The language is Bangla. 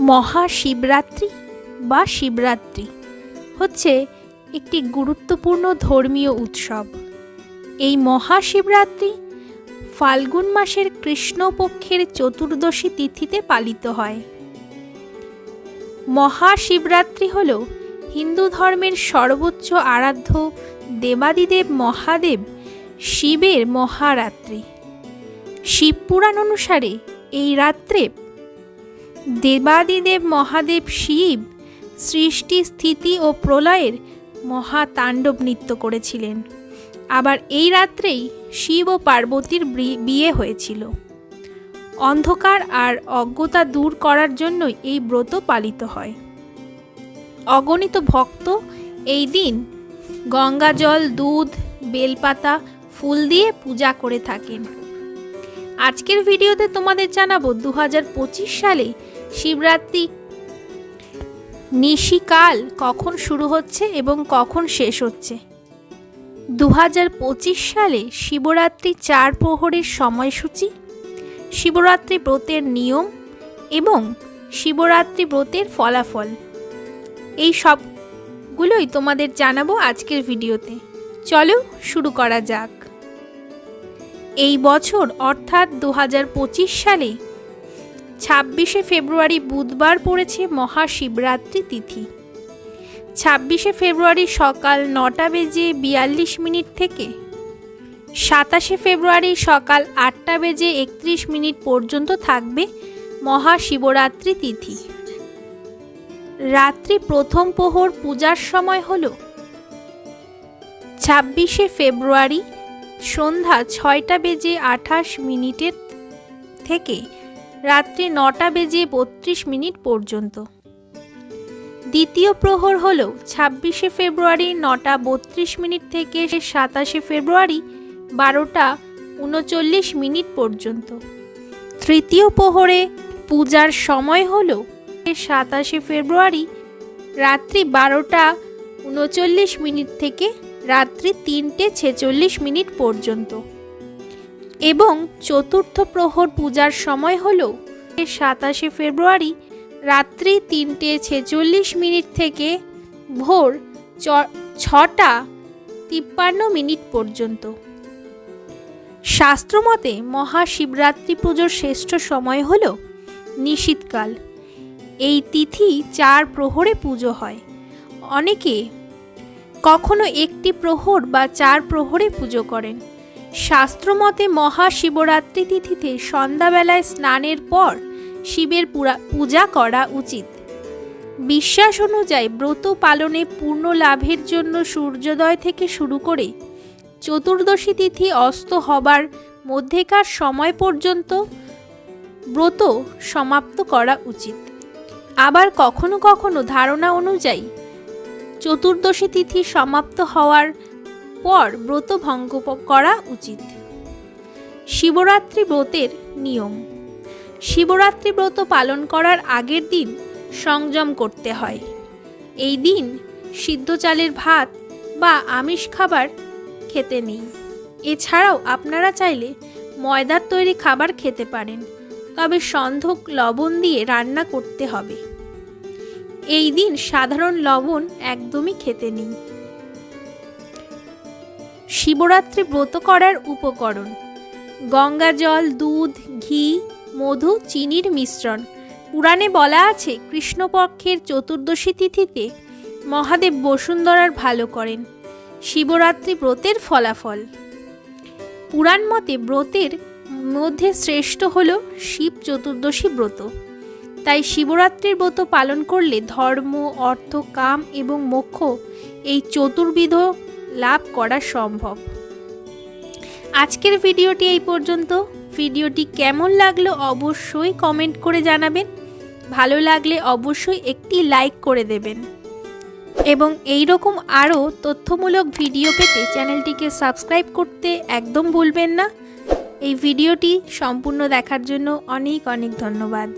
মহাশিবরাত্রি বা শিবরাত্রি হচ্ছে একটি গুরুত্বপূর্ণ ধর্মীয় উৎসব। এই মহাশিবরাত্রি ফাল্গুন মাসের কৃষ্ণপক্ষের চতুর্দশী তিথিতে পালিত হয়। মহাশিবরাত্রি হল হিন্দু ধর্মের সর্বোচ্চ আরাধ্য দেবাদিদেব মহাদেব শিবের মহারাত্রি। শিবপুরাণ অনুসারে এই রাত্রে দেবাদিদেব মহাদেব শিব সৃষ্টি, স্থিতি ও প্রলয়ের মহাতাণ্ডব নৃত্য করেছিলেন। আবার এই রাত্রেই শিব ও পার্বতীর বিয়ে হয়েছিল। অন্ধকার আর অজ্ঞতা দূর করার জন্যই এই ব্রত পালিত হয়। অগণিত ভক্ত এই দিন গঙ্গা জল, দুধ, বেলপাতা, ফুল দিয়ে পূজা করে থাকেন। আজকের ভিডিওতে তোমাদের জানাব দু হাজার পঁচিশ সালে শিবরাত্রি। নিশিকাল কখন শুরু হচ্ছে এবং কখন শেষ হচ্ছে? দু হাজার পঁচিশ সালে শিবরাত্রি চার প্রহরের সময়সূচি, শিবরাত্রি ব্রতের নিয়ম এবং শিবরাত্রি ব্রতের ফলাফল। এই সবগুলোই তোমাদের জানাব আজকের ভিডিওতে। চলো শুরু করা যাক। এই বছর অর্থাৎ দু হাজার পঁচিশ সালে ছাব্বিশে ফেব্রুয়ারি বুধবার পড়েছে মহাশিবরাত্রি তিথি। ছাব্বিশে ফেব্রুয়ারি সকাল নটা বেজে বিয়াল্লিশ মিনিট থেকে, সাতাশে ফেব্রুয়ারি সকাল আটটা বেজে একত্রিশ মিনিট পর্যন্ত থাকবে মহাশিবরাত্রি তিথি। রাত্রি প্রথম প্রহর পূজার সময় হল ছাব্বিশে ফেব্রুয়ারি সন্ধ্যা ছয়টা বেজে আঠাশ মিনিটের থেকে রাত্রি নটা বেজে বত্রিশ মিনিট পর্যন্ত। দ্বিতীয় প্রহর হল ছাব্বিশে ফেব্রুয়ারি নটা বত্রিশ মিনিট থেকে সাতাশে ফেব্রুয়ারি বারোটা উনচল্লিশ মিনিট পর্যন্ত। তৃতীয় প্রহরে পূজার সময় হল সাতাশে ফেব্রুয়ারি রাত্রি বারোটা উনচল্লিশ মিনিট থেকে রাত্রি তিনটে ছেচল্লিশ মিনিট পর্যন্ত। এবং চতুর্থ প্রহর পূজার সময় হল সাতাশে ফেব্রুয়ারি রাত্রি তিনটে ছেচল্লিশ মিনিট থেকে ভোর ছটা তিপ্পান্ন মিনিট পর্যন্ত। শাস্ত্রমতে মহাশিবরাত্রি পুজোর শ্রেষ্ঠ সময় হল নিশীতকাল। এই তিথি চার প্রহরে পুজো হয়। অনেকে কখনো একটি প্রহর বা চার প্রহরে পুজো করেন। শাস্ত্রমতে মহাশিবরাত্রি তিথিতে সন্ধ্যাবেলায় স্নানের পর শিবের পূজা করা উচিত। বিশ্বাস অনুযায়ী ব্রত পালনে পূর্ণ লাভের জন্য সূর্যোদয় থেকে শুরু করে চতুর্দশী তিথি অস্ত হবার মধ্যেকার সময় পর্যন্ত ব্রত সমাপ্ত করা উচিত। আবার কখনো কখনো ধারণা অনুযায়ী চতুর্দশী তিথি সমাপ্ত হওয়ার পর ব্রত ভঙ্গ করা উচিত। শিবরাত্রি ব্রতের নিয়ম। শিবরাত্রি ব্রত পালন করার আগের দিন সংযম করতে হয়। এই দিন সিদ্ধ চালের ভাত বা আমিষ খাবার খেতে নেই। এছাড়াও আপনারা চাইলে ময়দার তৈরি খাবার খেতে পারেন, তবে সন্ধক লবণ দিয়ে রান্না করতে হবে। এই দিন সাধারণ লবণ একদমই খেতে নেই। শিবরাত্রি ব্রত করার উপকরণ। গঙ্গা জল, দুধ, ঘি, মধু, চিনির মিশ্রণ। পুরাণে বলা আছে, কৃষ্ণপক্ষের চতুর্দশী তিথিতে মহাদেব বসুন্ধরার ভালো করেন। শিবরাত্রি ব্রতের ফলাফল। পুরাণ মতে ব্রতের মধ্যে শ্রেষ্ঠ হল শিব চতুর্দশী ব্রত। তাই শিবরাত্রির ব্রত পালন করলে ধর্ম, অর্থ, কাম এবং মোক্ষ এই চতুর্বিধ লাভ করা সম্ভব। আজকের ভিডিওটি এই পর্যন্ত। ভিডিওটি কেমন লাগল অবশ্যই কমেন্ট করে জানাবেন। ভালো লাগলে অবশ্যই একটি লাইক করে দেবেন। এবং এই রকম আরও তথ্যমূলক ভিডিও পেতে চ্যানেলটিকে সাবস্ক্রাইব করতে একদম ভুলবেন না। এই ভিডিওটি সম্পূর্ণ দেখার জন্য অনেক অনেক ধন্যবাদ।